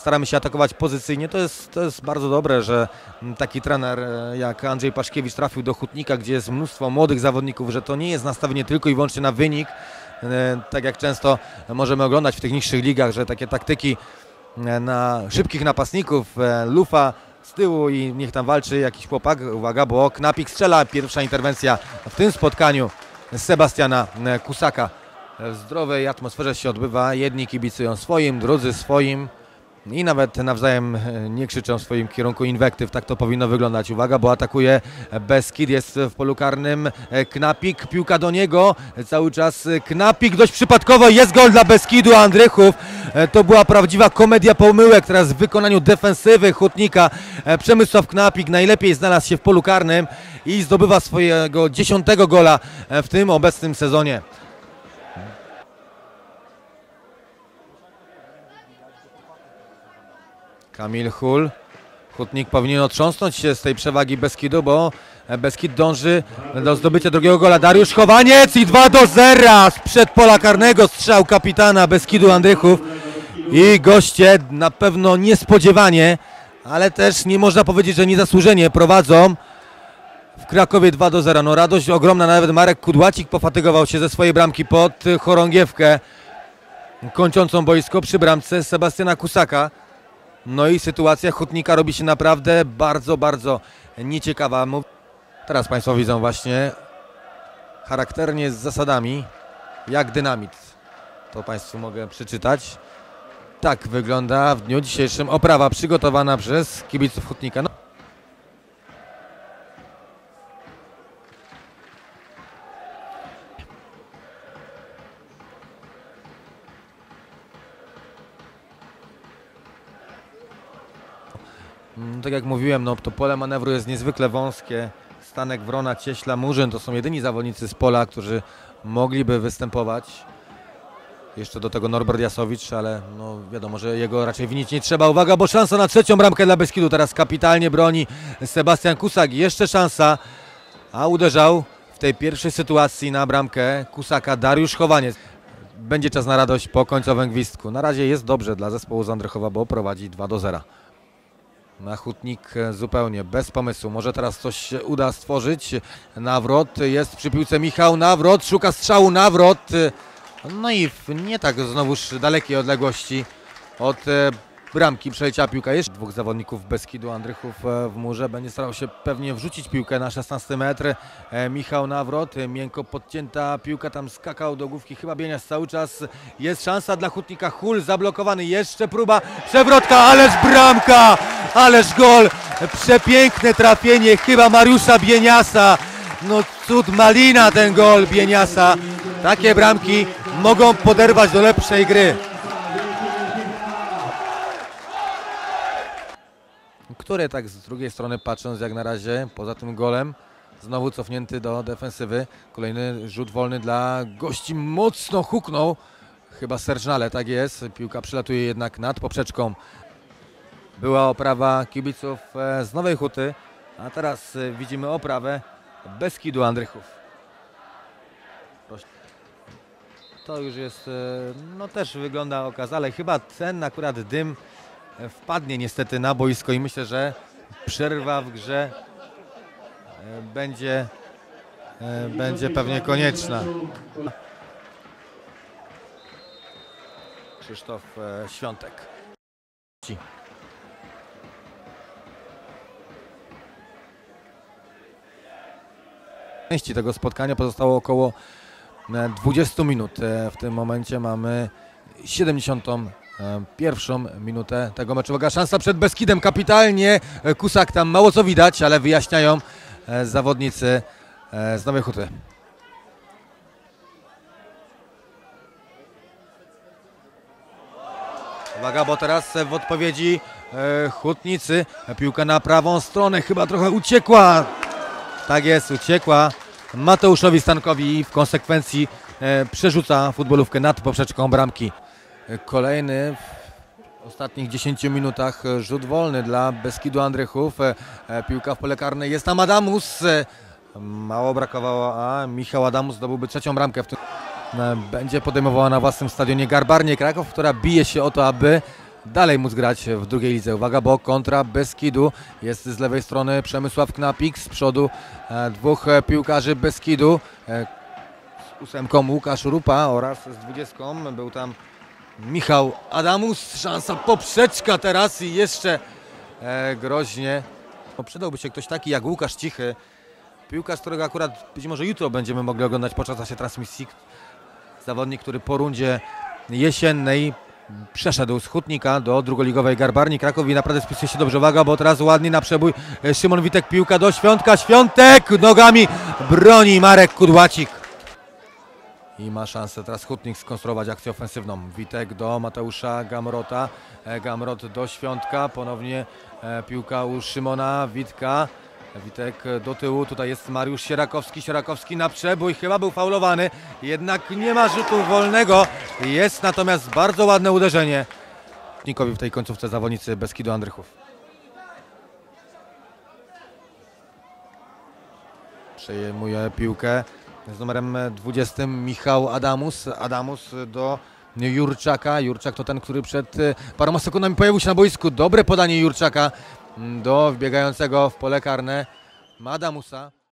staramy się atakować pozycyjnie. To jest, to jest bardzo dobre, że taki trener e, jak Andrzej Paszkiewicz trafił do Hutnika, gdzie jest mnóstwo młodych zawodników, że to nie jest nastawienie tylko i wyłącznie na wynik, E, tak jak często możemy oglądać w tych niższych ligach, że takie taktyki e, na szybkich napastników, lufa z tyłu i niech tam walczy jakiś chłopak. Uwaga, bo Knapik strzela. Pierwsza interwencja w tym spotkaniu Sebastiana Kusaka. W zdrowej atmosferze się odbywa. Jedni kibicują swoim, drudzy swoim i nawet nawzajem e, nie krzyczą w swoim kierunku inwektyw. Tak to powinno wyglądać. Uwaga, bo atakuje Beskid, jest w polu karnym e, Knapik, piłka do niego, cały czas Knapik, dość przypadkowo jest gol dla Beskidu Andrychów. E, to była prawdziwa komedia pomyłek teraz w wykonaniu defensywy Hutnika. Przemysław Knapik najlepiej znalazł się w polu karnym i zdobywa swojego dziesiątego gola w tym obecnym sezonie. Kamil Hul. Hutnik powinien otrząsnąć się z tej przewagi Beskidu, bo Beskid dąży do zdobycia drugiego gola. Dariusz Chowaniec i 2 do 0 sprzed pola karnego strzał kapitana Beskidu Andrychów. I goście na pewno niespodziewanie, ale też nie można powiedzieć, że niezasłużenie prowadzą w Krakowie 2 do 0. No radość ogromna, nawet Marek Kudłacik pofatygował się ze swojej bramki pod chorągiewkę kończącą boisko przy bramce Sebastiana Kusaka. No i sytuacja Hutnika robi się naprawdę bardzo, bardzo nieciekawa. Teraz Państwo widzą właśnie charakternie z zasadami, jak dynamit. To Państwu mogę przeczytać. Tak wygląda w dniu dzisiejszym oprawa przygotowana przez kibiców Hutnika. No. Tak jak mówiłem, no, to pole manewru jest niezwykle wąskie. Stanek, Wrona, Cieśla, Murzyn to są jedyni zawodnicy z pola, którzy mogliby występować. Jeszcze do tego Norbert Jasowicz, ale no wiadomo, że jego raczej winić nie trzeba. Uwaga, bo szansa na trzecią bramkę dla Beskidu. Teraz kapitalnie broni Sebastian Kusak. Jeszcze szansa, a uderzał w tej pierwszej sytuacji na bramkę Kusaka Dariusz Chowaniec. Będzie czas na radość po końcowym gwizdku. Na razie jest dobrze dla zespołu z Andrychowa, bo prowadzi 2 do 0. Hutnik zupełnie bez pomysłu. Może teraz coś uda stworzyć. Nawrot jest przy piłce Michał. Nawrot szuka strzału. Nawrot. No i nie tak znowuż dalekiej odległości od e, bramki przeleciała piłka. Jeszcze dwóch zawodników Beskidu, Andrychów e, w murze. Będzie starał się pewnie wrzucić piłkę na 16 metr. E, Michał Nawrot, miękko podcięta piłka, tam skakał do główki. Chyba Bienias cały czas. Jest szansa dla Hutnika. Hul zablokowany. Jeszcze próba przewrotka, ależ bramka! Ależ gol! Przepiękne trafienie chyba Mariusza Bieniasa. No cud malina ten gol Bieniasa. Takie bramki mogą poderwać do lepszej gry. Które tak z drugiej strony patrząc jak na razie poza tym golem znowu cofnięty do defensywy. Kolejny rzut wolny dla gości mocno huknął. Chyba Serżnale, tak jest. Piłka przylatuje jednak nad poprzeczką była oprawa kibiców e, z Nowej Huty, a teraz e, widzimy oprawę Beskidu Andrychów. To już jest, e, no też wygląda okazale. Chyba ten akurat dym wpadnie niestety na boisko i myślę, że przerwa w grze będzie, będzie pewnie konieczna. Krzysztof Świątek części tego spotkania pozostało około 20 e, minut. E, w tym momencie mamy 71 minutę tego meczu. Szansa przed Beskidem kapitalnie. E, Kusak tam mało co widać, ale wyjaśniają zawodnicy z Nowej Huty. Uwaga, bo teraz w odpowiedzi Hutnicy. Piłka na prawą stronę, chyba trochę uciekła. Tak jest, uciekła Mateuszowi Stankowi i w konsekwencji e, przerzuca futbolówkę nad poprzeczką bramki. E, kolejny w ostatnich 10 minutach rzut wolny dla Beskidu Andrychów. E, piłka w pole karne jest tam Adamus. Mało brakowało, a Michał Adamus zdobyłby trzecią bramkę w tym będzie podejmowała na własnym stadionie Garbarnie Kraków, która bije się o to, aby dalej móc grać w drugiej lidze. Uwaga, bo kontra Beskidu jest z lewej strony Przemysław Knapik, z przodu e, dwóch e, piłkarzy Beskidu. E, z ósemką Łukasz Rupa oraz z dwudziestką był tam Michał Adamus. Szansa poprzeczka teraz i jeszcze e, groźnie. No, przydałby się ktoś taki jak Łukasz Cichy. Piłkarz, którego akurat być może jutro będziemy mogli oglądać podczas naszej transmisji. Zawodnik, który po rundzie jesiennej przeszedł z Hutnika do drugoligowej Garbarni Kraków i naprawdę spisuje się dobrze. Uwaga, bo teraz ładnie na przebój e, Szymon Witek, piłka do Świątka, Świątek nogami broni Marek Kudłacik. I ma szansę teraz Hutnik skonstruować akcję ofensywną. Witek do Mateusza Gamrota, E, Gamrot do Świątka, ponownie e, piłka u Szymona Witka. Witek do tyłu, tutaj jest Mariusz Sierakowski, Sierakowski na przebój, chyba był faulowany, jednak nie ma rzutu wolnego, jest natomiast bardzo ładne uderzenie. Nikowi w tej końcówce zawodnicy Beskidu Andrychów. Przejmuje piłkę z numerem 20 Michał Adamus, Adamus do Jurczaka, Jurczak to ten, który przed e, paroma sekundami pojawił się na boisku, dobre podanie Jurczaka do wbiegającego w pole karne Madamusa.